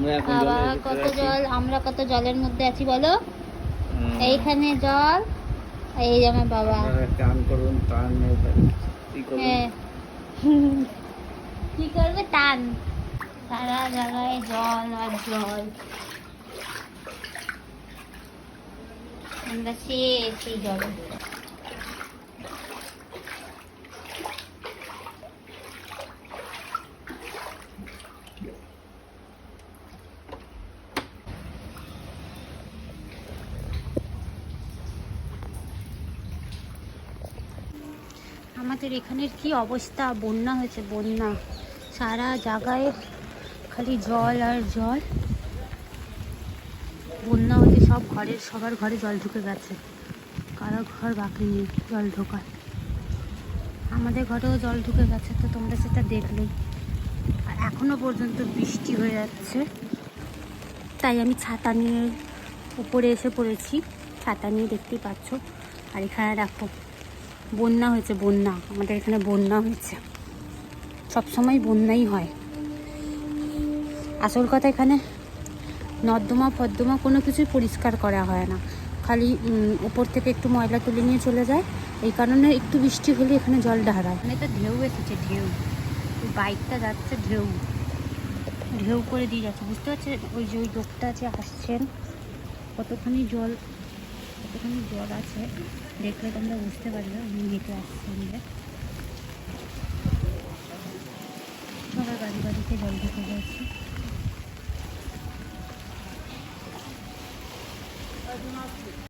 বাবা কত জল? আমরা কত জলের মধ্যে আছি বলো? এইখানে জল এই যে আমার বাবা। টান করুন টান কি হ্যাঁ। কি করবে? টান। সারা জায়গায় জল আর জল। আমরা সেই জল আমাদের এখানের কি অবস্থা? বন্যা হয়েছে, বন্যা। সারা জায়গায় খালি জল আর জল। বন্যা হয়েছে সব ঘরের, সবার ঘরে জল ঢুকে গেছে। কারও ঘর বাকি নেই, জল ঢোকার। আমাদের ঘরেও জল ঢুকে গেছে, তো তোমরা সেটা দেখলেই আর এখনও পর্যন্ত বৃষ্টি হয়ে যাচ্ছে। তাই আমি ছাতা নিয়ে উপরে এসে পড়েছি। ছাতা নিয়ে দেখতেই পাচ্ছ। আর এখানে দেখো বন্যা হয়েছে, বন্যা। আমাদের এখানে বন্যা হয়েছে। সবসময় বন্যাই হয়। আসল কথা এখানে, নর্দমা, ফর্দমা কোনো কিছুই পরিষ্কার করা হয় না। খালি উপর থেকে একটু ময়লা তুলে নিয়ে চলে যায়। এই কারণে একটু বৃষ্টি হলে এখানে জল ঢাড়ায় এখানে তো ঢেউ এসেছে, ঢেউ। বাইকটা যাচ্ছে, ঢেউ। ঢেউ করে দিয়ে যাচ্ছে। বুঝতে পারছেন? ওই যে ওই লোকটা যে আসছেন, কতখানি জল কতখানি জল আছে। দেখলে তোমরা বুঝতে পারবে, আমি হেঁটে আসছি যে সবার বাড়ি বাড়িতে জল ঢুকে যাচ্ছে।